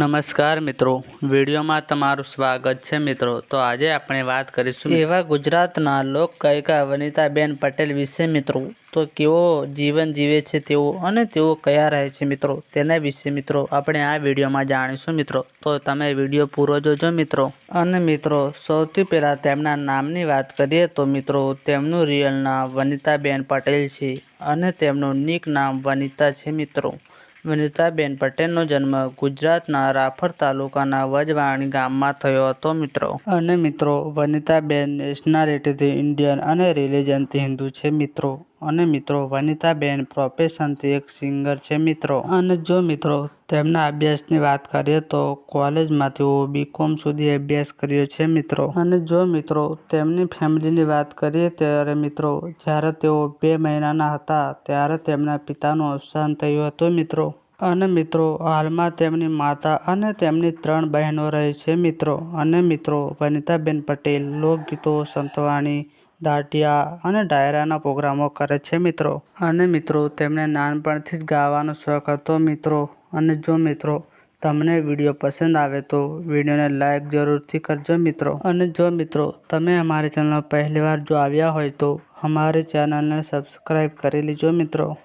નમસ્કાર મિત્રો. વિડીયોમાં તમારું સ્વાગત છે મિત્રો. તો આજે આપણે વાત કરીશું એવા ગુજરાતના લોક ગાયિકા વનિતાબેન પટેલ વિશે મિત્રો. તો કેવો જીવન જીવે છે તેઓ અને તેઓ કયા રહે છે મિત્રો? તેના વિશે મિત્રો આપણે આ વિડીયોમાં જાણીશું મિત્રો. તો તમે વીડિયો પૂરો જોજો મિત્રો. અને મિત્રો, સૌથી પહેલાં તેમના નામની વાત કરીએ તો મિત્રો, તેમનું રિયલ નામ વનિતાબેન પટેલ છે અને તેમનું નિક નામ વનિતા છે મિત્રો. વનિતાબેન પટેલનો જન્મ ગુજરાતના રાફર તાલુકાના વજવાણી ગામમાં થયો હતો, મિત્રો. અને મિત્રો વનિતાબેન નેશનાલિટીથી ઇન્ડિયન અને રિલિજનથી હિન્દુ છે, મિત્રો. અને મિત્રો વનિતાબેન પ્રોફેશનથી એક સિંગર છે, મિત્રો. અને જો મિત્રો, તેમના અભ્યાસની વાત કરીએ તો કોલેજમાં તેઓ બીકોમ સુધી અભ્યાસ કર્યો છે, મિત્રો. અને જો મિત્રો, તેમની ફેમિલીની વાત કરીએ ત્યારે મિત્રો, જ્યારે તેઓ બે મહિનાના હતા, ત્યારે તેમના પિતાનું અવસાન થયું હતું, મિત્રો. અને મિત્રો, હાલમાં તેમની માતા અને તેમની ત્રણ બહેનો રહે છે મિત્રો. અને મિત્રો, વનિતાબેન પટેલ, લોકગીતો સંતવાણી, દાંડિયા અને ડાયરાના પ્રોગ્રામો કરે છે મિત્રો. અને મિત્રો, તેમને નાનપણથી જ ગાવાનો શોખ હતો મિત્રો. અને જો મિત્રો, તમને વીડિયો પસંદ આવે તો વિડીયોને લાઇક જરૂરથી કરજો મિત્રો. અને જો મિત્રો, તમે અમારી ચેનલ પહેલીવાર જો આવ્યા હોય તો અમારી ચેનલને સબસ્ક્રાઈબ કરી લેજો મિત્રો.